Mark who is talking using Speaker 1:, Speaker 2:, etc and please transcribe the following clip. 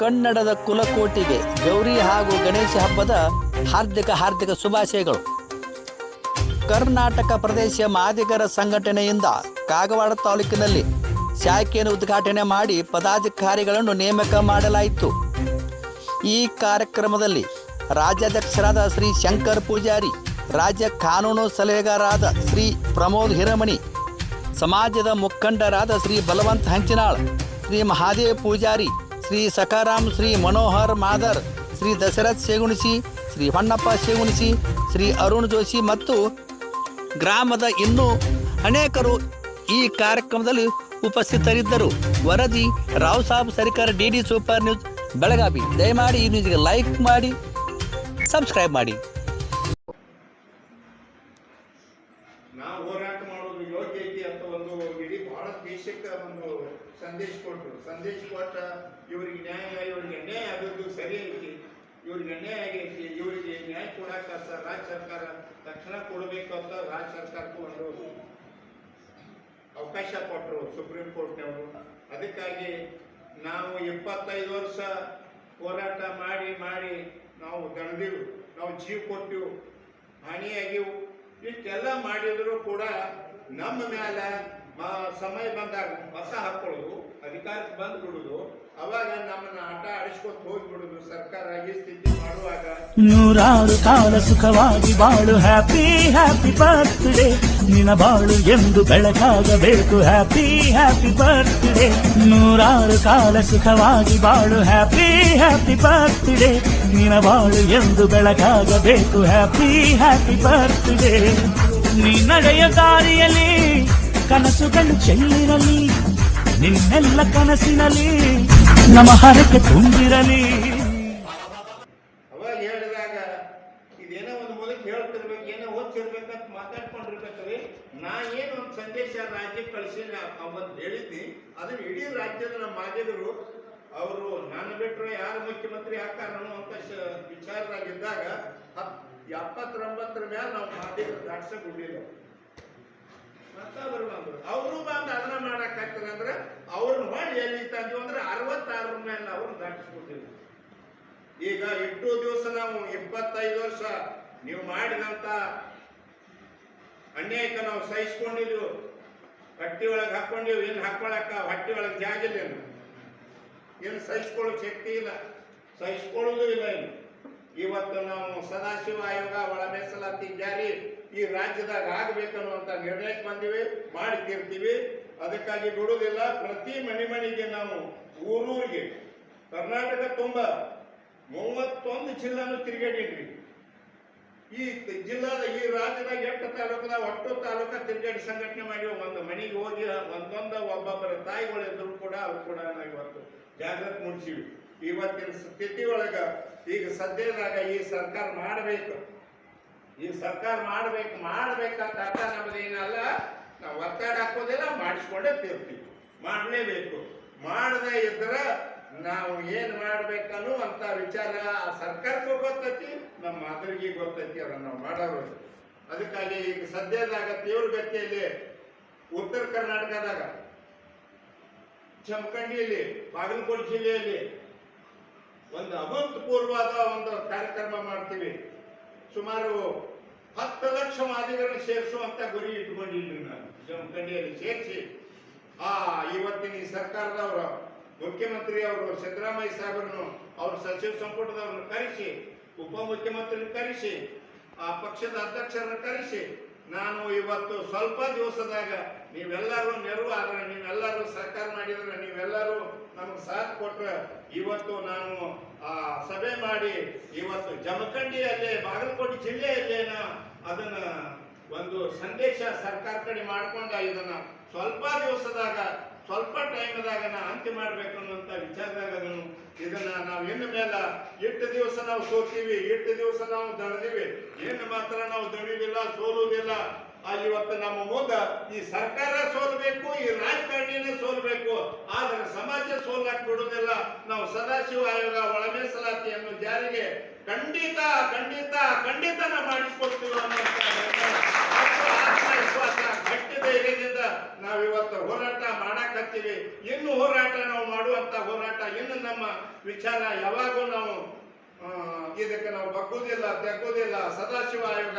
Speaker 1: ಕನ್ನಡದ ಕುಲಕೋಟಿಗೆ ಗೌರಿ ಹಾಗೂ ಗಣೇಶ ಹಬ್ಬದ ಹಾರ್ದಿಕ ಹಾರ್ದಿಕ ಶುಭಾಶಯಗಳು. ಕರ್ನಾಟಕ ಪ್ರದೇಶ ಮಾದಿಗರ ಸಂಘಟನೆಯಿಂದ ಕಾಗವಾಡ ತಾಲೂಕಿನಲ್ಲಿ ಶಾಖೆಯನ್ನು ಉದ್ಘಾಟನೆ ಮಾಡಿ ಪದಾಧಿಕಾರಿಗಳನ್ನು ನೇಮಕ ಮಾಡಲಾಯಿತು. ಈ ಕಾರ್ಯಕ್ರಮದಲ್ಲಿ ರಾಜ್ಯಾಧ್ಯಕ್ಷರಾದ ಶ್ರೀ ಶಂಕರ್ ಪೂಜಾರಿ, ರಾಜ್ಯ ಕಾನೂನು ಸಲಹೆಗಾರರಾದ ಶ್ರೀ ಪ್ರಮೋದ್ ಹಿರಮಣಿ, ಸಮಾಜದ ಮುಖಂಡರಾದ ಶ್ರೀ ಬಲವಂತ್ ಹಂಚಿನಾಳ್, ಶ್ರೀ ಮಹಾದೇವ್ ಪೂಜಾರಿ ಶ್ರೀ ಸಖಾರಾಮ್ ಶ್ರೀ ಮನೋಹರ್ ಮಾದರ್, ಶ್ರೀ ದಶರಥ್ ಶೇಗುಣಿಸಿ, ಶ್ರೀ ಹೊನ್ನಪ್ಪ ಶೇಗುಣಿಸಿ, ಶ್ರೀ ಅರುಣ್ ಜೋಶಿ ಮತ್ತು ಗ್ರಾಮದ ಇನ್ನೂ ಅನೇಕರು ಈ ಕಾರ್ಯಕ್ರಮದಲ್ಲಿ ಉಪಸ್ಥಿತರಿದ್ದರು. ವರದಿ ರಾವ್ ಸಾಬ್, ಸರ್ಕಾರ, D D super news, Belagavi. ದಯಮಾಡಿ ಈ ನ್ಯೂಸ್ಗೆ ಲೈಕ್ ಮಾಡಿ, ಸಬ್ಸ್ಕ್ರೈಬ್ ಮಾಡಿ.
Speaker 2: ಸಂದೇಶ ಕೊಟ್ಟರು ಸಂದೇಶ ಕೊಟ್ಟ ಇವರಿಗೆ ನ್ಯಾಯ, ಇವ್ರಿಗೆ ಅನ್ಯಾಯ ಆಗೋದು ಸರಿ ಐತಿ. ಇವ್ರಿಗೆ ಅನ್ಯಾಯ ಆಗೈತಿ. ಇವರಿಗೆ ನ್ಯಾಯ ಕೊಡಾಕ ಸ- ರಾಜ್ಯ ಸರ್ಕಾರ ತಕ್ಷಣ ಕೊಡಬೇಕು ಅಂತ ರಾಜ್ಯ ಸರ್ಕಾರಕ್ಕೂ ಒಂದು ಅವಕಾಶ ಕೊಟ್ಟರು ಸುಪ್ರೀಂ ಕೋರ್ಟ್ನವರು. ಅದಕ್ಕಾಗಿ ನಾವು ಇಪ್ಪತ್ತೈದು ವರ್ಷ ಹೋರಾಟ ಮಾಡಿ ಮಾಡಿ ನಾವು ದಣದೀವು ನಾವು ಜೀವ ಕೊಟ್ಟಿವು, ಹಾನಿಯಾಗಿವು. ಇಷ್ಟೆಲ್ಲ ಮಾಡಿದ್ರು ಕೂಡ ನಮ್ಮ ಮ್ಯಾಲ ಸಮಯ ಬಂದಾಗ ಹೊಸ ಹಾಕೊಳ್ಳೋದು. ಅಧಿಕಾರಕ್ಕೆ ಬಂದು ಬಿಡುದು ಅವಾಗ ನಮ್ಮನ್ನ ಆಟ ಆಡಿಸ್ಕೊಂಡು ಹೋಗ್ಬಿಡುದು, ಸರ್ಕಾರ ಈ ಸ್ಥಿತಿ ಮಾಡುವಾಗ.
Speaker 3: ನೂರಾರು ಕಾಲ ಸುಖವಾಗಿ ಬಾಳು ಹ್ಯಾಪಿ ಹ್ಯಾಪಿ ಬರ್ತ್ಡೇ ನಿನ ಬಾಳು ಎಂದು ಬೆಳಕಾಗಬೇಕು ಹ್ಯಾಪಿ ಹ್ಯಾಪಿ ಬರ್ತ್ಡೇ ನೂರಾರು ಕಾಲ ಸುಖವಾಗಿ ಬಾಳು ಹ್ಯಾಪಿ ಹ್ಯಾಪಿ ಬರ್ತ್ಡೇ ನಿನ ಬಾಳು ಎಂದು ಬೆಳಕಾಗಬೇಕು ಹ್ಯಾಪಿ ಹ್ಯಾಪಿ ಬರ್ತ್ಡೇ ನೀ ನಡೆಯ ದಾರಿಯಲ್ಲಿ, ಕನಸುಗಳು ಚೆಲ್ಲಿರಲಿ. ನಿನ್ನೆಲ್ಲ ಕನಸಿನಲ್ಲಿ ನಮ್ಮ ಹರಕೆ ತುಂಬಿರಲಿ.
Speaker 2: ಅವಾಗ ಹೇಳಿದಾಗ ಇದೇನೋ ಒಂದು ಮೂಲಕ ಹೇಳ್ತಿರ್ಬೇಕು, ಏನೋ ಓದ್ತಿರ್ಬೇಕಂತ ಮಾತಾಡ್ಕೊಂಡಿರ್ಬೇಕ್ರಿ. ನಾ ಏನು ಒಂದು ಸಂದೇಶ ರಾಜ್ಯಕ್ಕೆ ಕಳಿಸಿ ಅವತ್ತು ಹೇಳಿದ್ನಿ. ಅದನ್ನ ಇಡೀ ರಾಜ್ಯದ ನಮ್ಮ ಮಾಧ್ಯಮರು ಅವರು ನಾನು ಬಿಟ್ಟರೆ ಯಾರು ಮುಖ್ಯಮಂತ್ರಿ ಆಗ್ತಾರ ಅಂತ ವಿಚಾರದಾಗಿದ್ದಾಗ ಹತ್ ಎಪ್ಪತ್ತೊಂಬತ್ತರ ಮೇಲೆ ನಾವು ಮಾಧ್ಯಮರು ದಾಟ್ಸಕ್ ಅವರು ಬಂದು ಅದನ್ನ ಮಾಡಕ್ ಆಗ್ತದೆ ಅಂದ್ರೆ ಅವ್ರನ್ನ ಮಾಡಿ ಎಲ್ಲಿ ತಂದ್ವಿ ಅಂದ್ರೆ ಅರವತ್ತಾರು ಮೇಲೆ ಅವ್ರನ್ನ ದಾಟಿಸ್ಬಿಟ್ಟಿಲ್ಲ ಈಗ ಎಷ್ಟು ದಿವಸ ನಾವು ಇಪ್ಪತ್ತೈದು ವರ್ಷ ನೀವು ಮಾಡಿದಂತ ಅನ್ಯಾಯಕ್ಕೆ ನಾವು ಸಹಿಸ್ಕೊಂಡಿದ್ವು. ಹೊಟ್ಟಿ ಒಳಗೆ ಹಾಕೊಂಡಿವಿ ಇನ್ನು ಹಾಕೊಳಕ ಹೊಟ್ಟಿ ಒಳಗೆ ಜಾಗ ಇಲ್ಲ ಏನು ಸಹಿಸ್ಕೊಳ್ಳೋ ಶಕ್ತಿ ಇಲ್ಲ. ಸಹಿಸ್ಕೊಳ್ಳೋದು ಇಲ್ಲ ಇನ್ನು. ಇವತ್ತು ನಾವು ಸದಾಶಿವ ಆಯೋಗ ಒಳ ಮೀಸಲಾತಿ ಜಾರಿ ಈ ರಾಜ್ಯದಾಗ ಆಗ್ಬೇಕನ್ನುವಂತ ನಿರ್ಣಯಕ್ಕೆ ಬಂದಿವಿ ಮಾಡಿ ತೀರ್ತೀವಿ ಅದಕ್ಕಾಗಿ ಬಿಡುವುದಿಲ್ಲ. ಪ್ರತಿ ಮನೆ ಮನೆಗೆ ನಾವು ಊರೂರಿಗೆ, ಕರ್ನಾಟಕ ತುಂಬ ಮೂವತ್ತೊಂದು ಜಿಲ್ಲಾನು ತಿರುಗಾಡಿದ್ವಿ. ಈ ಜಿಲ್ಲಾದ ಈ ರಾಜ್ಯದಾಗ ಎಷ್ಟು ತಾಲೂಕದ ಒಟ್ಟು ತಾಲೂಕ ತಿರುಗಾಡಿ ಸಂಘಟನೆ ಮಾಡಿ ಒಂದು ಮನೆಗೆ ಹೋಗಿ ಒಂದೊಂದ ಒಬ್ಬೊಬ್ಬರ ತಾಯಿಗಳು ಇದ್ರು ಕೂಡ, ಅವ್ರು ಕೂಡ ಇವತ್ತು ಜಾಗೃತಿ ಮೂಡಿಸಿವಿ. ಇವತ್ತಿನ ಸ್ಥಿತಿ ಒಳಗ ಈಗ ಸದ್ಯದಾಗ ಈ ಸರ್ಕಾರ ಮಾಡಬೇಕು. ಈ ಸರ್ಕಾರ ಮಾಡ್ಬೇಕು, ಮಾಡ್ಬೇಕಂತ ಅರ್ಥ ನಮ್ದೇನಲ್ಲ ನಾವು ಒತ್ತಡ ಹಾಕೋದಿಲ್ಲ, ಮಾಡಿಸ್ಕೊಂಡೇ ತಿರ್ತೀವಿ. ಮಾಡಲೇಬೇಕು. ಮಾಡದೇ ಇದ್ರ ನಾವು ಏನು ಮಾಡ್ಬೇಕನ್ನು ಅಂತ ವಿಚಾರ ಆ ಸರ್ಕಾರಕ್ಕೂ ಗೊತ್ತೈತಿ, ನಮ್ಮ ಮಾದರಿಗೆ ಗೊತ್ತೈತಿ, ಅದನ್ನ ನಾವು ಮಾಡೋರು ಅದಕ್ಕಾಗಿ ಈಗ ಸದ್ಯದಾಗ ತೀವ್ರಗತಿಯಲ್ಲಿ ಉತ್ತರ ಕರ್ನಾಟಕದಾಗ ಚಮಕಂಡಿಯಲ್ಲಿ ಬಾಗಲಕೋಟೆ ಜಿಲ್ಲೆಯಲ್ಲಿ ಒಂದು ಅಭೂತಪೂರ್ವವಾದ ಒಂದು ಕಾರ್ಯಕ್ರಮ ಮಾಡ್ತೀವಿ. ಸುಮಾರು ಹತ್ತು ಲಕ್ಷ ಮಾದಿಗರನ್ನು ಸೇರಿಸುವಂತ ಗುರಿ ಇಟ್ಕೊಂಡಿದ್ವಿ ನಾನು. ಜಮಖಂಡಿಯಲ್ಲಿ ಸೇರಿಸಿ, ಆ ಇವತ್ತಿನ ಈ ಸರ್ಕಾರದವರು, ಮುಖ್ಯಮಂತ್ರಿ ಅವರು, ಸಿದ್ದರಾಮಯ್ಯ ಸಾಹೇಬರನ್ನು, ಅವ್ರ ಸಚಿವ ಸಂಪುಟದವ್ರನ್ನು ಕರೆಸಿ ಉಪಮುಖ್ಯಮಂತ್ರಿ ಕರೆಸಿ, ಆ ಪಕ್ಷದ ಅಧ್ಯಕ್ಷರನ್ನು ಕರೆಸಿ ನಾನು ಇವತ್ತು ಸ್ವಲ್ಪ ದಿವಸದಾಗ ನೀವೆಲ್ಲರೂ ನೆರವು ಆದ್ರೆ ನೀವೆಲ್ಲರೂ ಸಹಕಾರ ಮಾಡಿದ್ರೆ ನೀವೆಲ್ಲರೂ ನಮ್ಗೆ ಸಾಥ್ ಕೊಟ್ರೆ ಇವತ್ತು ನಾನು, ಆ, ಸಭೆ ಮಾಡಿ ಇವತ್ತು ಜಮಖಂಡಿಯಲ್ಲೇ, ಬಾಗಲಕೋಟೆ ಜಿಲ್ಲೆಯಲ್ಲೇನ ಅದನ್ನ ಒಂದು ಸಂದೇಶ ಸರ್ಕಾರ ಕಡೆ ಮಾಡ್ಕೊಂಡ ಇದನ್ನ ಸ್ವಲ್ಪ ದಿವಸದಾಗ ಸ್ವಲ್ಪ ನಾ ಅಂತ್ಯ ಮಾಡ್ಬೇಕು ಅನ್ನುವಂತ ವಿಚಾರದಾಗ ಅದನ್ನು ಇದನ್ನ ನಾವು ಎನ್ನ ಮೇಲ ಎಷ್ಟು ದಿವಸ ನಾವು ಸೋತೀವಿ, ಎಷ್ಟು ದಿವಸ ನಾವು ದಣದಿವಿ ಏನು ಮಾತ್ರ ನಾವು ದಣಿಯುವುದಿಲ್ಲ ಸೋಲುವುದಿಲ್ಲ. ಇವತ್ತು ನಮ್ಮ ಮುಂದ ಈ ಸರ್ಕಾರ ಸೋಲ್ಬೇಕು, ಈ ರಾಜಕಾರಣಿನೇ ಸೋಲ್ಬೇಕು. ಆದ್ರೆ ಸಮಾಜ ಸೋಲಾಕ್ ಬಿಡುವುದಿಲ್ಲ. ನಾವು ಸದಾಶಿವ ಆಯೋಗ ಒಳ ಮೀಸಲಾತಿಯನ್ನು ಜಾರಿಗೆ ಖಂಡಿತ ಖಂಡಿತ ಖಂಡಿತ ನಾವು ಮಾಡಿಸ್ಕೊಡ್ತೀವಿ ಅನ್ನೋ ಆತ್ಮವಿಶ್ವಾಸ, ಗಟ್ಟಿ ಧೈರ್ಯದಿಂದ ನಾವಿವತ್ತು ಹೋರಾಟ ಮಾಡಾಕತ್ತೀವಿ ಇನ್ನು ಹೋರಾಟ ನಾವು ಮಾಡುವಂತ ಹೋರಾಟ, ಇನ್ನು ನಮ್ಮ ವಿಚಾರ ಯಾವಾಗೂ ನಾವು ಇದಕ್ಕೆ ನಾವು ಬಗ್ಗುದಿಲ್ಲ ತೆಗ್ಗುದಿಲ್ಲ ಸದಾಶಿವ ಆಯೋಗ